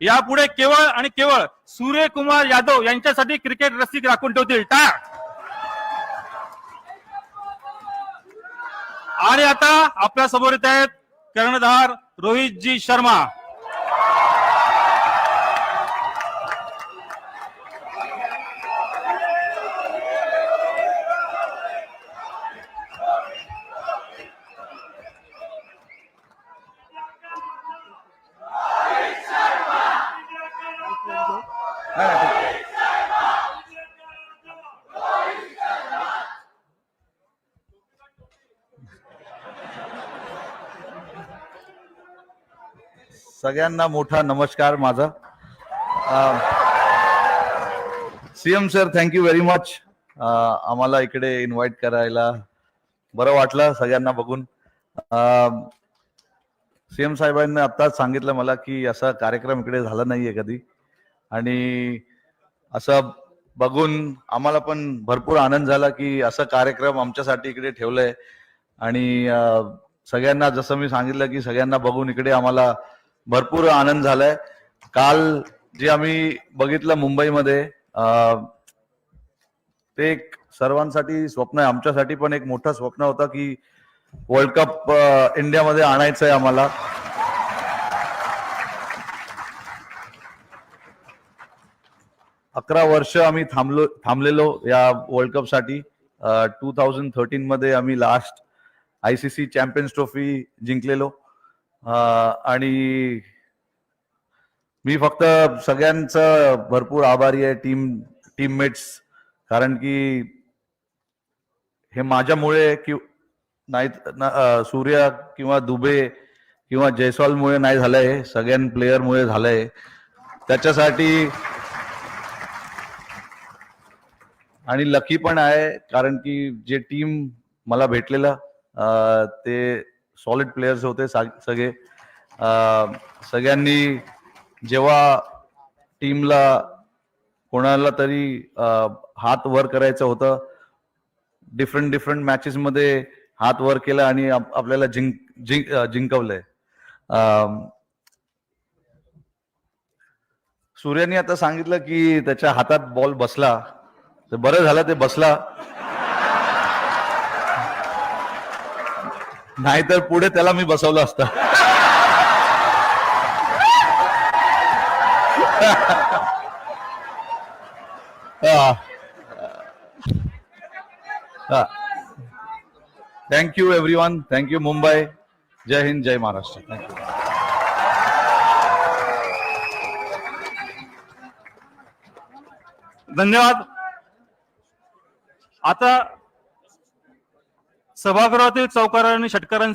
यापुढे केवळ आणि केवळ सूर्यकुमार यादव यांच्यासाठी क्रिकेट रसिक राखून ठेवतील. टाळ! आणि आता आपल्यासमोर येत आहेत कर्णधार रोहितजी शर्मा. सगळ्यांना मोठा नमस्कार माझा. CM sir thank you very much आम्हाला इकडे इन्व्हाइट करायला बरं वाटलं सगळ्यांना बघून. सीएम साहेबांनी आत्ताच सांगितलं मला की असा कार्यक्रम इकडे झाला नाहीये कधी. आणि असं बघून आम्हाला पण भरपूर आनंद झाला की असा कार्यक्रम आमच्यासाठी इकडे ठेवलंय. आणि सगळ्यांना जसं मी सांगितलं की सगळ्यांना बघून इकडे आम्हाला भरपूर आनंद झालाय. काल जे आम्ही बघितलं मुंबईमध्ये ते एक सर्वांसाठी स्वप्न आहे. आमच्यासाठी पण एक मोठं स्वप्न होतं की वर्ल्ड कप इंडियामध्ये आणायचं आहे आम्हाला. अकरा वर्ष आम्ही थांबलो थांबलेलो या वर्ल्ड कपसाठी. टू थाउजंड थर्टीन मध्ये आम्ही last I C C champions trophy जिंकलेलो. आणि मी फक्त सगळ्यांचं भरपूर आभारी आहे टीम टीममेट्स कारण की हे माझ्यामुळे कि नाही सूर्य किंवा दुबे किंवा जयस्वालमुळे नाही झालंय सगळ्यां प्लेयरमुळे झालंय त्याच्यासाठी आणि लकी पण आहे कारण की जे टीम मला भेटलेलं ते सॉलिड प्लेयर्स होते सा- सगळे. सगळ्यांनी जेव्हा टीमला कोणाला तरी हात वर करायचं होतं डिफरंट डिफरंट मॅचेस मध्ये हात वर केला आणि आपल्याला जिंक जिंक जिंकवलंय. सूर्यानी सूर्याने आता सांगितलं की त्याच्या हातात बॉल बसला. तर बरं झालं ते बसला. नाहीतर पुढे त्याला मी बसवलं असतं. Thank you every one thank you Mumbai जय हिंद जय महाराष्ट्र थँक्यू धन्यवाद. आता सभागृहातील चौकार आणि षटकारांचे